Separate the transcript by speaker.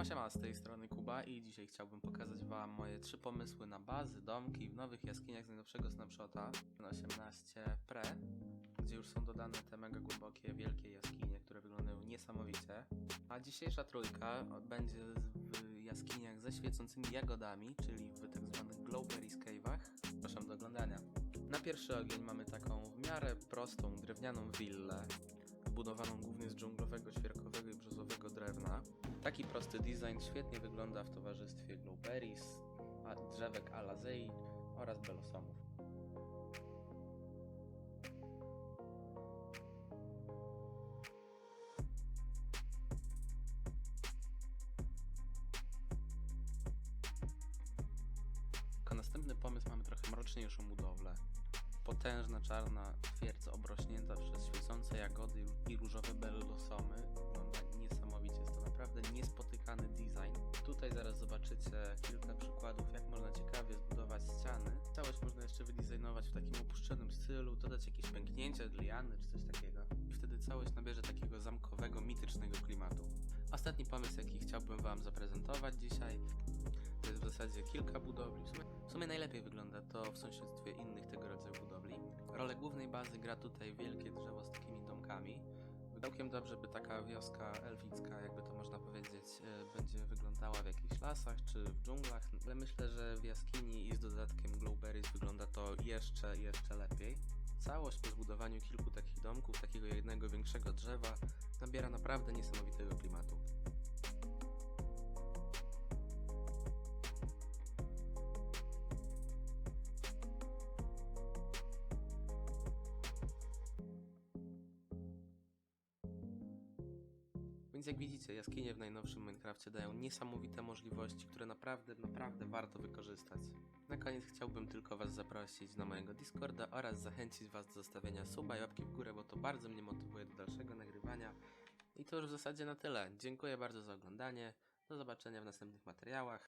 Speaker 1: Siema, siema, z tej strony Kuba i dzisiaj chciałbym pokazać wam moje trzy pomysły na bazy, domki w nowych jaskiniach z najnowszego snapshota na 18 Pre, gdzie już są dodane te mega głębokie, wielkie jaskinie, które wyglądają niesamowicie. A dzisiejsza trójka będzie w jaskiniach ze świecącymi jagodami, czyli w tak zwanych Glowberries Cave'ach. Zapraszam do oglądania. Na pierwszy ogień mamy taką w miarę prostą, drewnianą willę, budowaną głównie z dżunglowego, Taki prosty design świetnie wygląda w towarzystwie Glowberries, drzewek alazei oraz belosomów. Jako następny pomysł mamy trochę mroczniejszą budowlę. Potężna czarna twierdza obrośnięta przez świecące jagody i różowe bellosomy. Naprawdę niespotykany design. Tutaj zaraz zobaczycie kilka przykładów, jak można ciekawie zbudować ściany. Całość można jeszcze wydizajnować w takim opuszczonym stylu, dodać jakieś pęknięcia, liany czy coś takiego. I wtedy całość nabierze takiego zamkowego, mitycznego klimatu. Ostatni pomysł, jaki chciałbym Wam zaprezentować dzisiaj, to jest w zasadzie kilka budowli. W sumie, w sumie najlepiej wygląda to w sąsiedztwie innych tego rodzaju budowli. Rolę głównej bazy gra tutaj wielkie drzewo z takimi domkami. Całkiem dobrze by taka wioska elficka, jakby to można powiedzieć, e, będzie wyglądała w jakichś lasach czy w dżunglach, ale myślę, że w jaskini i z dodatkiem Glowberries wygląda to jeszcze, jeszcze lepiej. Całość po zbudowaniu kilku takich domków, takiego jednego większego drzewa, nabiera naprawdę niesamowitego klimatu. Więc jak widzicie, jaskinie w najnowszym Minecrafcie dają niesamowite możliwości, które naprawdę, naprawdę warto wykorzystać. Na koniec chciałbym tylko Was zaprosić na mojego Discorda oraz zachęcić Was do zostawienia suba i łapki w górę, bo to bardzo mnie motywuje do dalszego nagrywania. I to już w zasadzie na tyle. Dziękuję bardzo za oglądanie. Do zobaczenia w następnych materiałach.